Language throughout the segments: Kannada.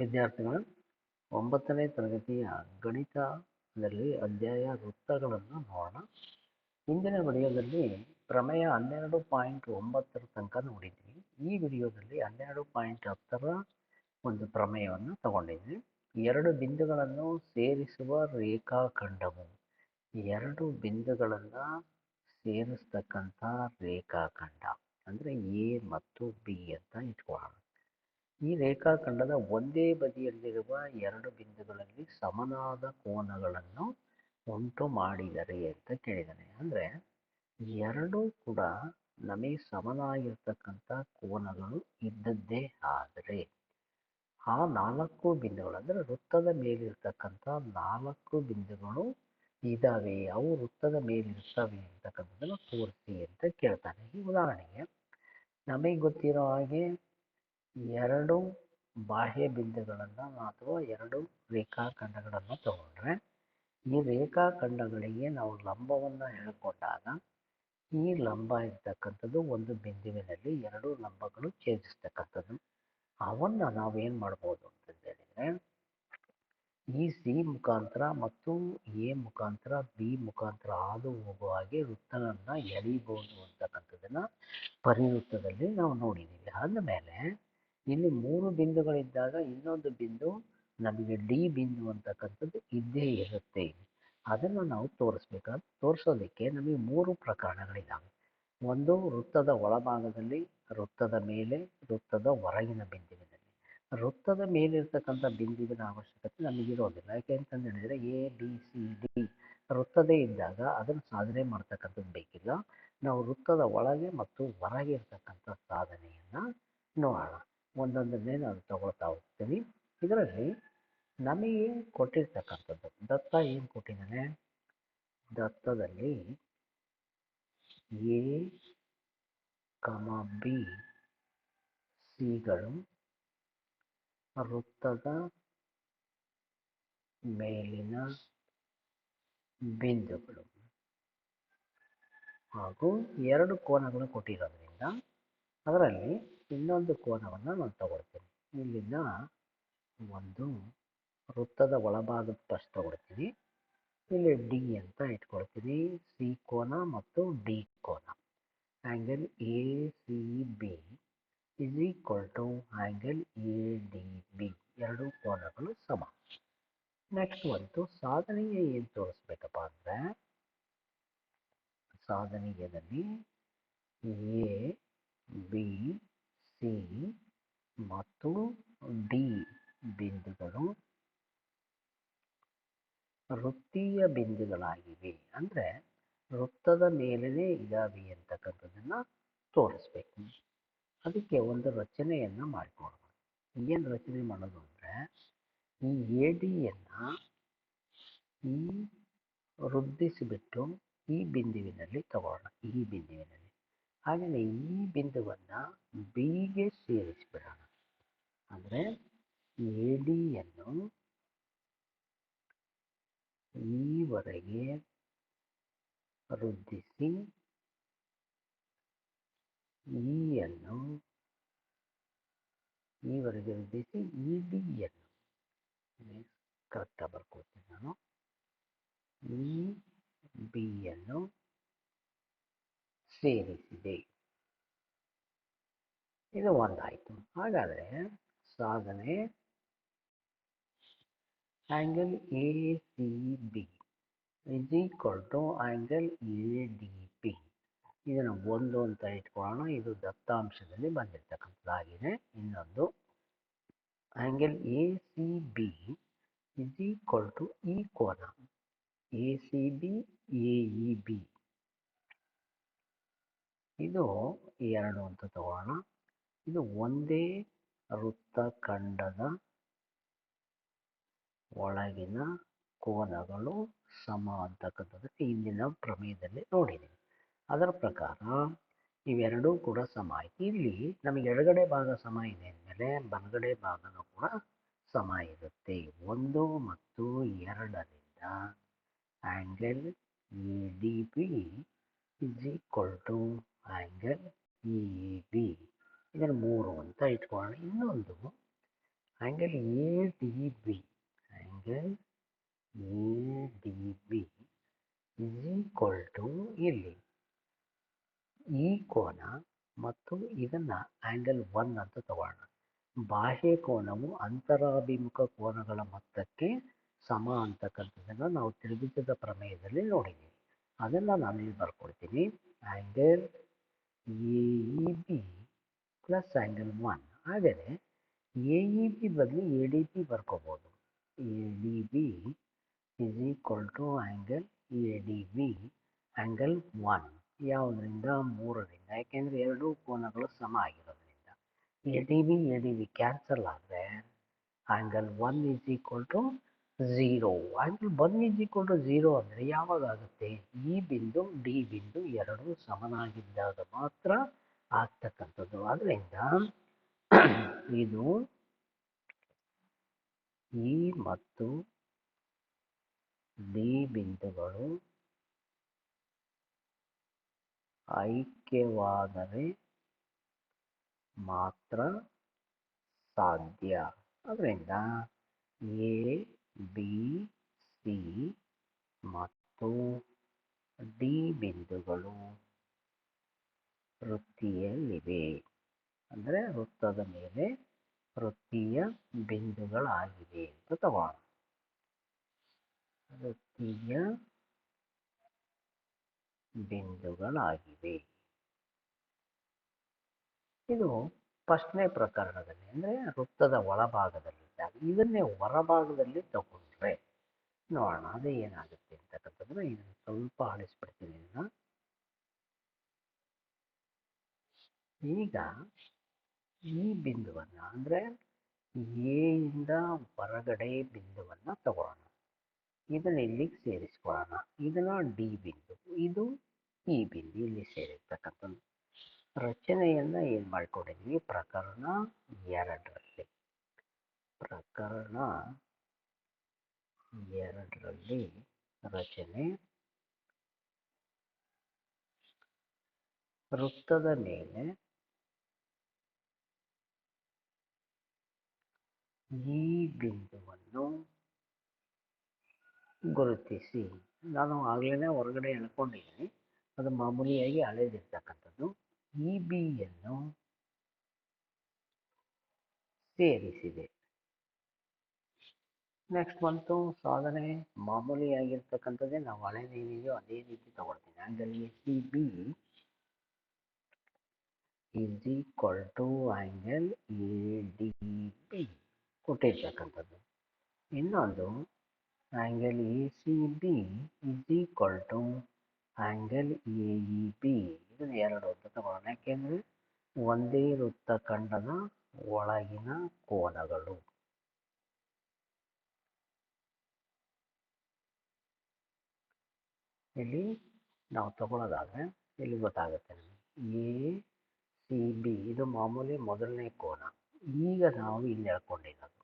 ವಿದ್ಯಾರ್ಥಿಗಳು ಒಂಬತ್ತನೇ ತರಗತಿಯ ಗಣಿತದಲ್ಲಿ ಅಧ್ಯಾಯ ವೃತ್ತಗಳನ್ನು ನೋಡೋಣ. ಹಿಂದಿನ ವಿಡಿಯೋದಲ್ಲಿ ಪ್ರಮೇಯ ಹನ್ನೆರಡು ಪಾಯಿಂಟ್ ಒಂಬತ್ತರ ತನಕ ನೋಡಿದ್ವಿ. ಈ ವಿಡಿಯೋದಲ್ಲಿ ಹನ್ನೆರಡು ಪಾಯಿಂಟ್ ಹತ್ತರ ಒಂದು ಪ್ರಮೇಯವನ್ನು ತಗೊಂಡಿದ್ವಿ. ಎರಡು ಬಿಂದುಗಳನ್ನು ಸೇರಿಸುವ ರೇಖಾಖಂಡವು ಎರಡು ಬಿಂದುಗಳನ್ನು ಸೇರಿಸ್ತಕ್ಕಂಥ ರೇಖಾಖಂಡ ಅಂದರೆ ಎ ಮತ್ತು ಬಿ ಅಂತ ಇಟ್ಕೊಳ್ಳೋಣ. ಈ ರೇಖಾಖಂಡದ ಒಂದೇ ಬದಿಯಲ್ಲಿರುವ ಎರಡು ಬಿಂದುಗಳಲ್ಲಿ ಸಮನಾದ ಕೋನಗಳನ್ನು ಉಂಟು ಮಾಡಿದರೆ ಅಂತ ಕೇಳಿದ್ದಾನೆ ಅಂದರೆ ಎರಡೂ ಕೂಡ ನಮಗೆ ಸಮನಾಗಿರ್ತಕ್ಕಂಥ ಕೋನಗಳು ಇದ್ದದ್ದೇ ಆದರೆ ಆ ನಾಲ್ಕು ಬಿಂದುಗಳು, ಅಂದರೆ ವೃತ್ತದ ಮೇಲಿರ್ತಕ್ಕಂಥ ನಾಲ್ಕು ಬಿಂದುಗಳು ಇದ್ದಾವೆ, ಅವು ವೃತ್ತದ ಮೇಲಿರ್ತವೆ ಅಂತಕ್ಕಂಥದ್ದನ್ನು ತೋರಿಸಿ ಅಂತ ಕೇಳ್ತಾನೆ ಈ ಉದಾಹರಣೆಗೆ. ನಮಗೆ ಗೊತ್ತಿರೋ ಹಾಗೆ ಎರಡು ಬಾಹ್ಯ ಬಿಂದುಗಳನ್ನು ಅಥವಾ ಎರಡು ರೇಖಾಖಂಡಗಳನ್ನು ತಗೊಂಡ್ರೆ, ಈ ರೇಖಾಖಂಡಗಳಿಗೆ ನಾವು ಲಂಬವನ್ನು ಹೇಳಿಕೊಂಡಾಗ ಈ ಲಂಬ ಇರ್ತಕ್ಕಂಥದ್ದು ಒಂದು ಬಿಂದುವಿನಲ್ಲಿ ಎರಡು ಲಂಬಗಳು ಛೇದಿಸ್ತಕ್ಕಂಥದ್ದು. ಅವನ್ನು ನಾವೇನು ಮಾಡ್ಬೋದು ಅಂತ ಹೇಳಿದರೆ, ಈ ಸಿ ಮುಖಾಂತರ ಮತ್ತು ಎ ಮುಖಾಂತರ, ಬಿ ಮುಖಾಂತರ ಹಾದು ಹೋಗುವ ಹಾಗೆ ವೃತ್ತವನ್ನು ಎಳಿಬೋದು ಅಂತಕ್ಕಂಥದ್ದನ್ನು ಪರಿವೃತ್ತದಲ್ಲಿ ನಾವು ನೋಡಿದ್ದೀವಿ ಆದಮೇಲೆ ಇಲ್ಲಿ ಮೂರು ಬಿಂದುಗಳಿದ್ದಾಗ ಇನ್ನೊಂದು ಬಿಂದು ನಮಗೆ ಡಿ ಬಿಂದು ಅಂತಕ್ಕಂಥದ್ದು ಇದ್ದೇ ಇರುತ್ತೆ. ಅದನ್ನು ನಾವು ತೋರಿಸ್ಬೇಕಾದ್ರೆ ತೋರಿಸೋದಕ್ಕೆ ನಮಗೆ ಮೂರು ಪ್ರಕರಣಗಳಿದ್ದಾವೆ ಒಂದು ವೃತ್ತದ ಒಳಭಾಗದಲ್ಲಿ, ವೃತ್ತದ ಮೇಲೆ, ವೃತ್ತದ ಹೊರಗಿನ ಬಿಂದುವಿನಲ್ಲಿ. ವೃತ್ತದ ಮೇಲಿರ್ತಕ್ಕಂಥ ಬಿಂದುವಿನ ಅವಶ್ಯಕತೆ ನಮಗಿರೋದಿಲ್ಲ ಯಾಕೆ ಅಂತಂದು ಹೇಳಿದರೆ ಎ, ಬಿ, ಸಿ, ಡಿ ವೃತ್ತದೇ ಇದ್ದಾಗ ಅದನ್ನು ಸಾಧನೆ ಮಾಡ್ತಕ್ಕಂಥದ್ದು ಬೇಕಿಲ್ಲ. ನಾವು ವೃತ್ತದ ಒಳಗೆ ಮತ್ತು ಹೊರಗೆ ಇರ್ತಕ್ಕಂಥ ಸಾಧನೆಯನ್ನು ನೋಡೋಣ. ಒಂದೊಂದನ್ನೇ ನಾನು ತಗೊಳ್ತಾ ಹೋಗ್ತೀನಿ. ಇದರಲ್ಲಿ ನಮಗೆ ಕೊಟ್ಟಿರ್ತಕ್ಕಂಥದ್ದು? ದತ್ತ ಏನು ಕೊಟ್ಟಿದ್ದಾನೆ? ದತ್ತದಲ್ಲಿ ಎ, ಕಮ, ಬಿ, ಸಿಗಳು ವೃತ್ತದ ಮೇಲಿನ ಬಿಂದುಗಳು. ಹಾಗೂ ಎರಡು ಕೋನಗಳು ಕೊಟ್ಟಿರೋದ್ರಿಂದ ಅದರಲ್ಲಿ ಇನ್ನೊಂದು ಕೋನವನ್ನು ನಾನು ತಗೊಳ್ತೀನಿ. ಇಲ್ಲಿನ ಒಂದು ವೃತ್ತದ ಒಳಭಾಗದ ಫಸ್ಟ್ ತಗೊಳ್ತೀನಿ. ಇಲ್ಲಿ ಡಿ ಅಂತ ಇಟ್ಕೊಳ್ತೀನಿ. ಸಿ ಕೋನ ಮತ್ತು ಡಿ ಕೋನ. Angle A C B is equal to angle A D B ಎರಡು ಕೋನಗಳು ಸಮ. ನೆಕ್ಸ್ಟ್ ಒಂದು ಸಾಧನೆಯ ಏನು ತೋರಿಸ್ಬೇಕಪ್ಪ ಅಂದರೆ ಸಾಧನೀಯದಲ್ಲಿ ಎ ಬಿ, ಸಿ ಮತ್ತು ಡಿ ಬಿಂದುಗಳು ವೃತ್ತೀಯ ಬಿಂದುಗಳಾಗಿವೆ. ಅಂದರೆ ವೃತ್ತದ ಮೇಲೇ ಇದಾವೆ ಅಂತಕ್ಕಂಥದ್ದನ್ನು ತೋರಿಸ್ಬೇಕು. ಅದಕ್ಕೆ ಒಂದು ರಚನೆಯನ್ನು ಮಾಡಿಕೊಡೋಣ. ಏನು ರಚನೆ ಮಾಡೋದು ಅಂದರೆ ಈ ಎ ಡಿಯನ್ನು ಈ ವೃದ್ಧಿಸಿಬಿಟ್ಟು ಈ ಬಿಂದುವಿನಲ್ಲಿ ತಗೊಳ್ಳೋಣ ಈ ಬಿಂದುವಿನಲ್ಲಿ. ಹಾಗೆಯೇ ಈ ಬಿಂದುವನ್ನು ಬಿಗೆ ಸೇರಿಸಿಬಿಡೋಣ. ಅಂದರೆ ಎ ಡಿಯನ್ನು ಈವರೆಗೆ ವೃದ್ಧಿಸಿ ಇಯನ್ನು ಈವರೆಗೆ ವೃದ್ಧಿಸಿ ಇ ಡಿಯನ್ನು ಕರೆಕ್ಟಾಗಿ ಬರ್ಕೊಳ್ತೀನಿ ನಾನು. ಇ ಬಿಯನ್ನು ಸೇರಿಸಿದೆ. ಇದು ಒಂದಾಯಿತು. ಹಾಗಾದರೆ ಸಾಧನೆ angle A C B is equal to angle A D P ಇದನ್ನು ಒಂದು ಅಂತ ಇಟ್ಕೊಳ್ಳೋಣ. ಇದು ದತ್ತಾಂಶದಲ್ಲಿ ಬಂದಿರತಕ್ಕಂಥದ್ದಾಗಿದೆ. ಇನ್ನೊಂದು angle A C B is equal to ಈ ಕೋನ. A C B A E B ಇದು ಎರಡು ಅಂತ ತಗೊಳ್ಳೋಣ ಇದು ಒಂದೇ ವೃತ್ತಖಂಡದ ಒಳಗಿನ ಕೋನಗಳು ಸಮ ಅಂತಕ್ಕಂಥದ್ದಕ್ಕೆ ಇಂದಿನ ಪ್ರಮೇಯದಲ್ಲಿ ನೋಡಿದ್ದೀವಿ ಅದರ ಪ್ರಕಾರ ಇವೆರಡೂ ಕೂಡ ಸಮ ಇಲ್ಲಿ ನಮಗೆ ಎಡಗಡೆ ಭಾಗ ಸಮ ಇದೆ ಅಂದಮೇಲೆ ಬಲಗಡೆ ಭಾಗನೂ ಕೂಡ ಸಮ ಇರುತ್ತೆ. ಒಂದು ಮತ್ತು ಎರಡರಿಂದ angle A D P is equal to angle E B ಇದನ್ನು ಮೂರು ಅಂತ ಇಟ್ಕೊಳ್ಳೋಣ. ಇನ್ನೊಂದು angle A D B angle A D B is equal to ಇಲ್ಲಿ. ಈ ಕೋನ ಮತ್ತು ಇದನ್ನು ಆ್ಯಂಗಲ್ ಒನ್ ಅಂತ ತಗೊಳ್ಳೋಣ. ಬಾಹ್ಯ ಕೋನವು ಅಂತರಾಭಿಮುಖ ಕೋನಗಳ ಮೊತ್ತಕ್ಕೆ ಸಮ ಅಂತಕ್ಕಂಥದ್ದನ್ನು ನಾವು ತ್ರಿಭುಜದ ಪ್ರಮೇಯದಲ್ಲಿ ನೋಡಿದ್ದೀವಿ. ಅದನ್ನು ನಾನು ಇಲ್ಲಿ ಬರ್ಕೊಳ್ತೀನಿ angle A E B plus angle one ಆದರೆ ಎ ಇ ಬಿ ಬದಲು A D B ಬರ್ಕೋಬೋದು. A D B is equal to angle A D B angle one ಯಾವುದರಿಂದ? ಮೂರರಿಂದ. ಯಾಕೆಂದರೆ ಎರಡೂ ಕೋನಗಳು ಸಮ ಆಗಿರೋದ್ರಿಂದ. A D B A D B cancel ಆದರೆ angle one is equal to zero. ಆಮೇಲೆ one is equal to zero ಅಂದರೆ ಯಾವಾಗ ಆಗುತ್ತೆ? ಈ ಬಿಂದು, ಡಿ ಬಿಂದು ಎರಡೂ ಸಮನಾಗಿದ್ದಾಗ ಮಾತ್ರ ಆಗ್ತಕ್ಕಂಥದ್ದು. ಆದ್ದರಿಂದ ಇದು ಇ ಮತ್ತು ಡಿ ಬಿಂದುಗಳು ಐಕ್ಯವಾದರೆ ಮಾತ್ರ ಸಾಧ್ಯ. ಅದರಿಂದ ಎ ಬಿ ಸಿ ಮತ್ತು ಡಿ ಬಿಂದುಗಳು ವೃತ್ತಿಯಲ್ಲಿವೆ. ಅಂದರೆ ವೃತ್ತದ ಮೇಲೆ ವೃತ್ತೀಯ ಬಿಂದುಗಳಾಗಿವೆ ಅಂತ ತಗೋಣ ವೃತ್ತೀಯ ಬಿಂದುಗಳಾಗಿವೆ. ಇದು ಫಸ್ಟ್ನೇ ಪ್ರಕರಣದಲ್ಲಿ, ಅಂದರೆ ವೃತ್ತದ ಒಳಭಾಗದಲ್ಲಿದ್ದಾಗ ಇದನ್ನೇ ಹೊರಭಾಗದಲ್ಲಿ ತಗೊಂಡ್ರೆ ನೋಡೋಣ, ಅದೇ ಏನಾಗುತ್ತೆ ಅಂತಕ್ಕಂಥದ್ದನ್ನ ಇದನ್ನು ಸ್ವಲ್ಪ ಅಳಿಸ್ಬಿಡ್ತೀನಿ ಇದನ್ನ ಈಗ ಈ ಬಿಂದುವನ್ನ ಅಂದ್ರೆ ಎಂದ ಹೊರಗಡೆ ಬಿಂದುವನ್ನ ತಗೊಳ್ಳೋಣ. ಇದನ್ನ ಇಲ್ಲಿಗೆ ಸೇರಿಸ್ಕೊಳ್ಳೋಣ. ಇದನ್ನ ಡಿ ಬಿಂದು, ಇದು ಈ ಬಿಂದು ಇಲ್ಲಿ ಸೇರಿರ್ತಕ್ಕಂಥದ್ದು. ರಚನೆಯನ್ನ ಏನ್ ಮಾಡ್ಕೊಂಡಿದ್ವಿ? ಪ್ರಕರಣ ಎರಡರಲ್ಲಿ ಪ್ರಕರಣ ಎರಡರಲ್ಲಿ ರಚನೆ ವೃತ್ತದ ಮೇಲೆ ಈ ಬಿಂದುವನ್ನು ಗುರುತಿಸಿ. ನಾನು ಆಗಲೇ ಹೊರಗಡೆ ಎಳ್ಕೊಂಡಿದ್ದೀನಿ. ಅದು ಮಾಮೂಲಿಯಾಗಿ ಅಳೆದಿರ್ತಕ್ಕಂಥದ್ದು ಇ ಬಿಯನ್ನು ಸೇರಿಸಿದೆ. ನೆಕ್ಸ್ಟ್ ಬಂತು ಸಾಧನೆ ಮಾಮೂಲಿಯಾಗಿರ್ತಕ್ಕಂಥದ್ದೇ ನಾವು ಹಳೆದೇನಿದೆಯೋ ಅದೇ ರೀತಿ ತಗೊಳ್ತೀನಿ. Angle A C B is equal to angle A D B ಕೊಟ್ಟಿರ್ತಕ್ಕಂಥದ್ದು. ಇನ್ನೊಂದು angle A C B is equal to angle A E B ಇದನ್ನು ಎರಡು ಅಂತ ತಗೊಳ್ಳೋಣ. ಯಾಕೆಂದರೆ ಒಂದೇ ವೃತ್ತಖಂಡದ ಒಳಗಿನ ಕೋನಗಳು. ಇಲ್ಲಿ ನಾವು ತಗೊಳ್ಳೋದಾದರೆ ಇಲ್ಲಿ ಗೊತ್ತಾಗುತ್ತೆ ನಮಗೆ. ಎ ಸಿ ಬಿ ಇದು ಮಾಮೂಲಿ ಮೊದಲನೇ ಕೋನ. ಈಗ ನಾವು ಇಲ್ಲಿ ಹೇಳ್ಕೊಂಡಿರೋದು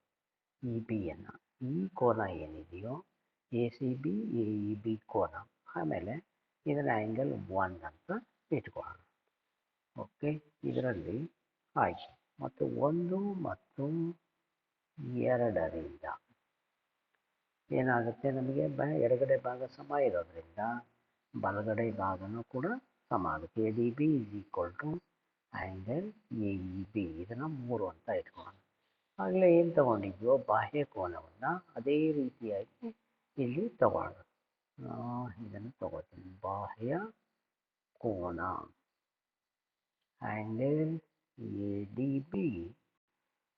ಇ ಬಿಯನ್ನು ಈ ಕೋನ ಏನಿದೆಯೋ A C B A E B ಕೋನ. ಆಮೇಲೆ ಇದರ ಆ್ಯಂಗಲ್ ಒನ್ ಅಂತ ಇಟ್ಕೊಳ್ಳೋಣ. ಓಕೆ ಇದರಲ್ಲಿ ಆಯ್ತು. ಮತ್ತು ಒಂದು ಮತ್ತು ಎರಡರಿಂದ ಏನಾಗುತ್ತೆ ನಮಗೆ ಬ ಎಡಗಡೆ ಭಾಗ ಸಮ ಇರೋದ್ರಿಂದ ಬಲಗಡೆ ಭಾಗನೂ ಕೂಡ ಸಮ ಆಗುತ್ತೆ. A D B is equal to angle A E B ಇದನ್ನು ಮೂರು ಅಂತ ಇಟ್ಕೊಳ್ಳೋಣ. ಆಗಲೇ ಏನು ತಗೊಂಡಿದ್ವೋ? ಬಾಹ್ಯ ಕೋನವನ್ನು ಅದೇ ರೀತಿಯಾಗಿ ಇಲ್ಲಿ ತಗೊಳ್ಳೋಣ. ಇದನ್ನು ತಗೋತೀನಿ ಬಾಹ್ಯ ಕೋನ. Angle A D B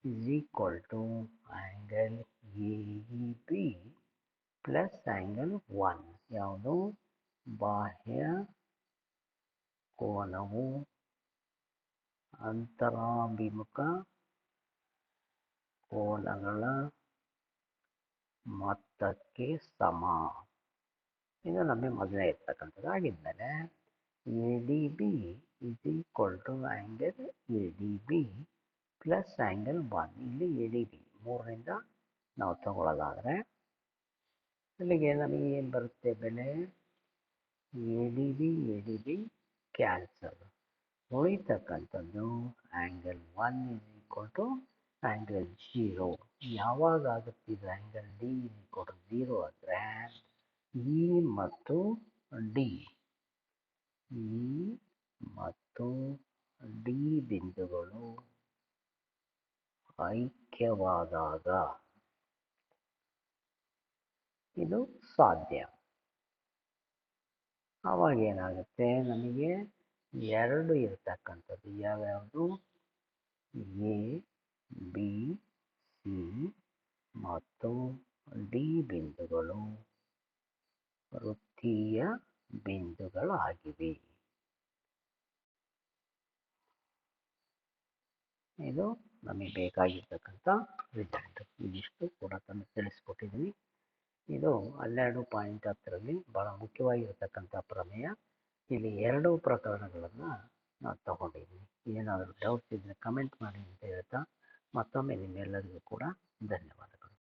is equal to angle AEB plus angle 1 ಯಾವುದು? ಬಾಹ್ಯ ಕೋನವು ಅಂತರಾಭಿಮುಖ ಕೋನಗಳ ಮೊತ್ತಕ್ಕೆ ಸಮ. ಇದು ನಮಗೆ ಮೊದಲೇ ಇರ್ತಕ್ಕಂಥದ್ದು. ಆಗಿದ್ದರೆ A D B is equal to angle A D B plus angle one ಇಲ್ಲಿ ಎ ಡಿ ಬಿ ಮೂರರಿಂದ ನಾವು ತಗೊಳ್ಳೋದಾದರೆ, ಇಲ್ಲಿಗೆ ನಮಗೆ ಏನು ಬರುತ್ತೆ ಬೆಲೆ? A D B A D B cancel ಉಳಿತಕ್ಕಂಥದ್ದು angle one is equal to angle zero ಯಾವಾಗ ಆಗುತ್ತೆ ಆ್ಯಂಗಲ್ ಡಿ ಕೊಟ್ಟು ಜೀರೋ ಅಂದರೆ ಇ ಮತ್ತು ಡಿ ಇ ಮತ್ತು ಡಿ ಬಿಂದುಗಳು ಐಕ್ಯವಾದಾಗ ಇದು ಸಾಧ್ಯ. ಆವಾಗ ಏನಾಗುತ್ತೆ? ನಮಗೆ ಎರಡು ಇರ್ತಕ್ಕಂಥದ್ದು. ಯಾವ್ಯಾವುದು? ಎ, ಬಿ, ಸಿ ಮತ್ತು ಡಿ ಬಿಂದುಗಳು. ವೃತ್ತೀಯ ಬಿಂದುಗಳಾಗಿವೆ. ಇದು ನಮಗೆ ಬೇಕಾಗಿರ್ತಕ್ಕಂಥ ರಿಸಲ್ಟ್ ಇದಿಷ್ಟು ಕೂಡ ತಂದು ತಿಳಿಸ್ಕೊಟ್ಟಿದ್ದೀನಿ. ಇದು ಹನ್ನೆರಡು ಪಾಯಿಂಟ್ ಹತ್ತರಲ್ಲಿ ಭಾಳ ಮುಖ್ಯವಾಗಿರತಕ್ಕಂಥ ಪ್ರಮೇಯ. ಇಲ್ಲಿ ಎರಡು ಪ್ರಕರಣಗಳನ್ನು ನಾನು ತಗೊಂಡಿದ್ದೀನಿ ಏನಾದರೂ ಡೌಟ್ಸ್ ಇದ್ದರೆ ಕಮೆಂಟ್ ಮಾಡಿ ಅಂತ ಹೇಳ್ತಾ ಮತ್ತೊಮ್ಮೆ ನಿಮ್ಮೆಲ್ಲರಿಗೂ ಕೂಡ ಧನ್ಯವಾದ